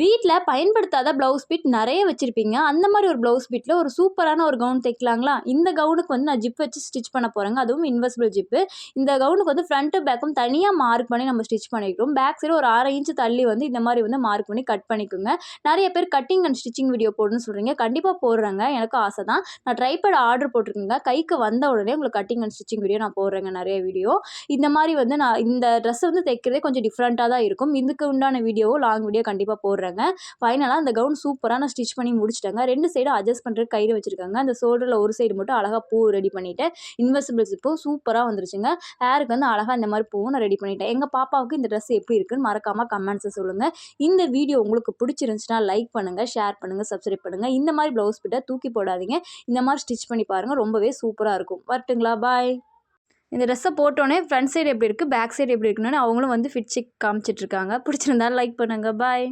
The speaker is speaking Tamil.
வீட்டில் பயன்படுத்தாத ப்ளவுஸ் பிட் நிறைய வச்சுருப்பீங்க. அந்த மாதிரி ஒரு ப்ளவுஸ் பிட்டில் ஒரு சூப்பரான ஒரு கவுன் தைக்கலாங்களா? இந்த கவுனுக்கு வந்து நான் ஜிப் வச்சு ஸ்டிச் பண்ண போகிறேங்க அதுவும் இன்வெஸ்பிள் ஜிப்பு இந்த கவுனுக்கு வந்து ஃப்ரண்ட்டு பேக்கும் தனியாக மார்க் பண்ணி நம்ம ஸ்டிச் பண்ணிக்கிறோம். பேக் சைடு ஒரு அரை இன்ச்சு தள்ளி வந்து இந்த மாதிரி வந்து மார்க் பண்ணி கட் பண்ணிக்கோங்க. நிறைய பேர் கட்டிங் அண்ட் ஸ்டிச்சிங் வீடியோ போடணும்னு சொல்கிறீங்க கண்டிப்பாக போடுறேங்க. எனக்கும் ஆசை தான். நான் ட்ரைபேட் ஆர்டர் போட்டிருக்கேங்க. கைக்கு வந்த உடனே உங்களுக்கு கட்டிங் அண்ட் ஸ்டிச்சிங் வீடியோ நான் போடுறேங்க நிறைய வீடியோ இந்த மாதிரி வந்து நான் இந்த ட்ரெஸ் வந்து தைக்கிறதே கொஞ்சம் டிஃப்ரெண்ட்டாக தான் இருக்கும். இதுக்கு உண்டான வீடியோவும் லாங் வீடியோ கண்டிப்பாக போடுறேன் போடுறேங்க ஃபைனலாக அந்த கவுன் சூப்பராக நான் ஸ்டிச் பண்ணி முடிச்சிட்டேங்க. ரெண்டு சைடும் அட்ஜஸ்ட் பண்ணுற கயிறு வச்சுருக்காங்க. அந்த ஷோல்டரில் ஒரு சைடு மட்டும் அழகாக பூ ரெடி பண்ணிவிட்டேன் இன்வெசிபிள்ஸ் ஜிப்பும் சூப்பராக வந்துருச்சுங்க. ஹேருக்கு வந்து அழகாக இந்த மாதிரி பூவும் நான் ரெடி பண்ணிட்டேன். எங்கள் பாப்பாவுக்கு இந்த ட்ரெஸ் எப்படி இருக்குன்னு மறக்காமல் கமெண்ட்ஸை சொல்லுங்கள் இந்த வீடியோ உங்களுக்கு பிடிச்சிருந்துச்சுன்னா லைக் பண்ணுங்கள் ஷேர் பண்ணுங்கள் சப்ஸ்கிரைப் பண்ணுங்கள் இந்த மாதிரி ப்ளவுஸ் பிட்டை தூக்கி போடாதீங்க. இந்த மாதிரி ஸ்டிச் பண்ணி பாருங்கள் ரொம்பவே சூப்பராக இருக்கும். வரட்டுங்களா? பாய் இந்த ட்ரெஸ்ஸை போட்டோன்னே ஃப்ரண்ட் சைடு எப்படி இருக்குது பேக் சைடு எப்படி இருக்குன்னு அவங்களும் வந்து ஃபிட் செக் காமிச்சிட்ருக்காங்க பிடிச்சிருந்தா லைக் பண்ணுங்கள் பாய்